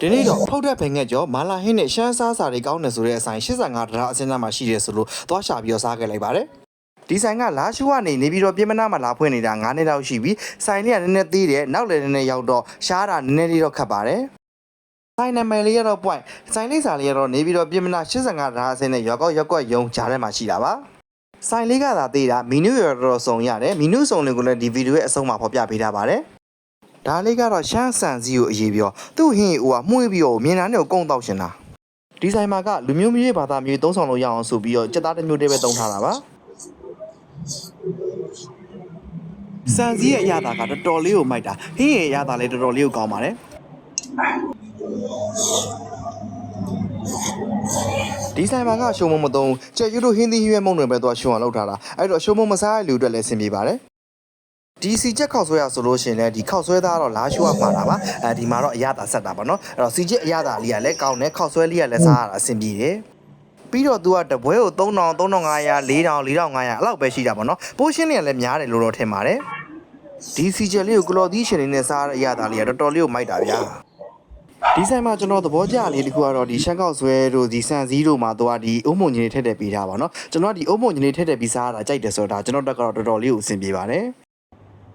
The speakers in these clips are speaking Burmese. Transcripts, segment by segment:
ဒီနေ့တော့ဖုတ်တဲ့ဘင်ငက်ကျော်မာလာဟင်းနဲ့ရှမ်းစားစာတွေကောင်းတယ်ဆိုတဲ့အဆိုင်85ဒရာအစင်းသားမှာရှိတယ်ဆိုလို့သွားရှာပြီးတော့စားခဲ့လိုက်ပါတယ်ဒီဆိုင်ကလာရှူကနေနေပြီးတော့ပြင်မနာမှာလာဖွင့်နေတာ9နှစ်လောက်ရှိပြီဆိုင်လေးကနည်းနည်းသေးတယ်နောက်လည်းနည်းနည်းရောက်တော့ရှားတာနည်းနည်းလေးတော့ခတ်ပါတယ်ဆိုင်နာမည်လေးကတော့ point ဆိုင်လေးစာလေးကတော့နေပြီးတော့ပြင်မနာ85ဒရာအစင်းနဲ့ရောက်ကောက်ရောက်ကွက်ယုံကြားထဲမှာရှိတာပါဆိုင်လေးကသာသေးတာမီနူရတော်စုံရတယ်မီနူစုံလေးကိုလည်းဒီဗီဒီယိုရဲ့အဆုံးမှာဖော်ပြပေးထားပါတယ် ဒါလေးကတော့ရှမ်းဆန်စီကိုအရေးပြောသူ့ဟင်းဟိုကမှုေးပြီးတော့မြင်တာနဲ့ကိုကုန်းတော့ရှင်တာဒီဆိုင်မှာကလူမျိုးမျိုးဘာသာမျိုးသုံးဆောင်လို့ရအောင်ဆိုပြီးတော့စက်သားတစ်မျိုးတည်းပဲသုံးထားတာပါစန်စီရဲ့အရသာကတော်တော်လေးကိုမိုက်တာဟင်းရဲ့အရသာလည်းတော်တော်လေးကိုကောင်းပါတယ်ဒီဆိုင်မှာကရှုံမမသုံးကြက်ရွတို့ဟင်းသီးရွက်မုံတွေပဲသွားရှုံအောင်လုပ်ထားတာအဲ့တော့ရှုံမမစားတဲ့လူအတွက်လည်းအဆင်ပြေပါတယ် ဒီစီချက်ခောက်ဆွဲရဆိုလို့ရှိရင်လည်းဒီခောက်ဆွဲသားတော့လာရှုရမှာတာပါအဲဒီမှာတော့အရသာဆက်တာပါเนาะအဲ့တော့စီချက်အရသာလေးကလည်းကောင်းတယ်ခောက်ဆွဲလေးကလည်းစားရတာအဆင်ပြေတယ်ပြီးတော့ तू ကတပွဲကို3000 3500 4000 4500အဲ့လောက်ပဲရှိတာပေါ့နော်ပိုးရှင်းတွေကလည်းများတယ်လို့တော့ထင်ပါတယ်ဒီစီချက်လေးကိုကလော်သီးရှင်လေးနဲ့စားရတဲ့အရသာလေးကတော်တော်လေးကိုမိုက်တာဗျာဒီဆိုင်မှာကျွန်တော်သဘောကျလေးတခုကတော့ဒီရှမ်းကောက်ဆွဲတို့ဒီဆန်စည်းတို့မှာတော့ဒီအုံမုံကြီးတွေထည့်ထည့်ပေးထားပါတော့ကျွန်တော်ကဒီအုံမုံကြီးတွေထည့်ထည့်ပြီးစားရတာကြိုက်တယ်ဆိုတာကျွန်တော်တက်ကတော့တော်တော်လေးကိုအဆင်ပြေပါတယ်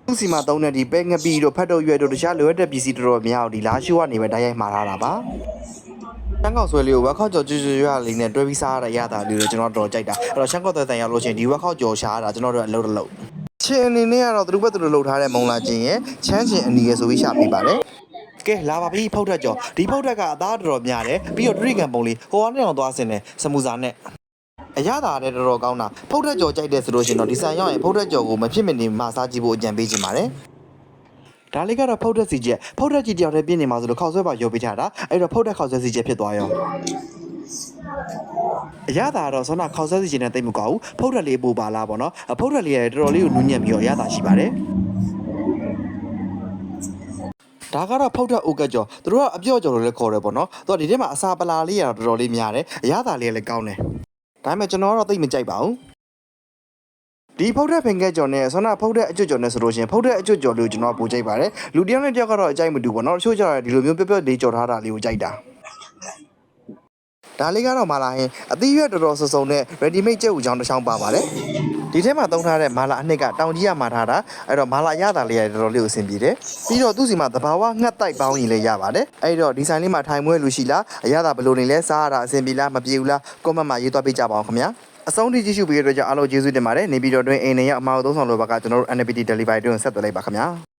သူစီမှာတုံးတဲ့ဒီပဲငပီတို့ဖတ်တော့ရွက်တို့တခြားလိုအပ်တဲ့ပစ္စည်းတော်တော်များအောင်ဒီလာရှိုးကနေပဲတိုက်ရိုက်မှာထားတာပါရှမ်းကောက်ဆွဲလေးကိုဝက်ခောက်ကြော်ကျွတ်ကျွတ်ရွက်လေးနဲ့တွဲပြီးစားရတဲ့ရတာလေးကိုကျွန်တော်တော်တော်ကြိုက်တာအဲ့တော့ရှမ်းကောက်တဲ့တန်ရောက်လို့ရှိရင်ဒီဝက်ခောက်ကြော်ရှာရတာကျွန်တော်တို့အလုပ်တစ်လုပ်ချင်းအနေနဲ့ကတော့သူတို့ဘက်သူတို့လှုပ်ထားတဲ့မုံလာချင်းရဲ့ချမ်းချင်းအနီရယ်ဆိုပြီးရှာပေးပါတယ်ကဲလာပါပြီဖုတ်ထက်ကြော်ဒီဖုတ်ထက်ကအသားတော်တော်များတယ်ပြီးတော့တရိကန်ပုံလေးဟိုကနေအောင်သွားစင်တယ်စမူစာနဲ့ အရသာလည်းတော်တော်ကောင်းတာဖုတ်ထက်ကြော်ကြိုက်တယ်ဆိုလို့ရှိရင်တော့ဒီဆန်ရောက်ရင်ဖုတ်ထက်ကြော်ကိုမဖြစ်မနေမစားကြည့်ဖို့အကြံပေးချင်ပါတယ်ဒါလေးကတော့ဖုတ်ထက်စီချက်ဖုတ်ထက်ကြီးတယောက်တည်းပြင်းနေမှာဆိုလို့ခောက်ဆွဲပါရုပ်ပေးထားတာအဲ့တော့ဖုတ်ထက်ခောက်ဆွဲစီချက်ဖြစ်သွားရောအရသာကတော့ဆောနာခောက်ဆွဲစီချက်နဲ့တိတ်မကောက်ဘူးဖုတ်ထက်လေးပို့ပါလားပေါ့နော်ဖုတ်ထက်လေးကတော်တော်လေးကိုနူးညံ့ပြီးတော့အရသာရှိပါတယ်ဒါကတော့ဖောက်တဲ့အိုကက်ကျော်သူတို့ကအပြော့ကျော်လို့လည်းခေါ်တယ်ပေါ့နော်သူကဒီထဲမှာအစာပလာလေးရတော့တော်တော်လေးများတယ်အရသာလေးလည်းကောင်းတယ် ဒါပေမဲ့ကျွန်တော်ကတော့သိပ်မကြိုက်ပါဘူးဒီဖုတ်တဲ့ဖင်ကက်ကျော်နဲ့ဆောနာဖုတ်တဲ့အကျွတ်ကျော်နဲ့ဆိုလို့ရှိရင်ဖုတ်တဲ့အကျွတ်ကျော်လေးကိုကျွန်တော်ကပိုကြိုက်ပါတယ်လူတစ်ယောက်နဲ့တစ်ယောက်ကတော့အကြိုက်မတူဘူးပေါ့နော်တချို့ကျတော့ဒီလိုမျိုးပြက်ပြက်လေးကြော်ထားတာလေးကိုကြိုက်တာ ဒါလေးကတော့မာလာဟင်းအသီးရွက်တော်တော်စုံစုံနဲ့ ready made ကြက်ဥချောင်းတစ်ချောင်းပါပါတယ်ဒီထဲမှာသုံးထားတဲ့မာလာအနှစ်ကတောင်ကြီးကမာထားတာအဲ့တော့မာလာရတာလေးရတော်တော်လေးကိုအဆင်ပြေတယ်ပြီးတော့သူ့စီမှာသဘာဝငှက်တိုက်ပေါင်းရင်လည်းရပါတယ်အဲ့တော့ဒီဆိုင်လေးမှာထိုင်မွေးလူရှိလားအရသာဘယ်လိုနေလဲစားရတာအဆင်ပြေလားမပြေဘူးလား comment မှာရေးသွားပေးကြပါအောင်ခင်ဗျာအဆုံးထိကြည့်ရှုပေးရတဲ့အတွက်ကြောင့်အားလုံးကျေးဇူးတင်ပါတယ်နေပြီးတော့တွင်အိမ်နေရအမှားသုံးဆောင်လိုဘက်ကကျွန်တော်တို့ NPT delivery တွင်ဆက်သွယ်လိုက်ပါခင်ဗျာ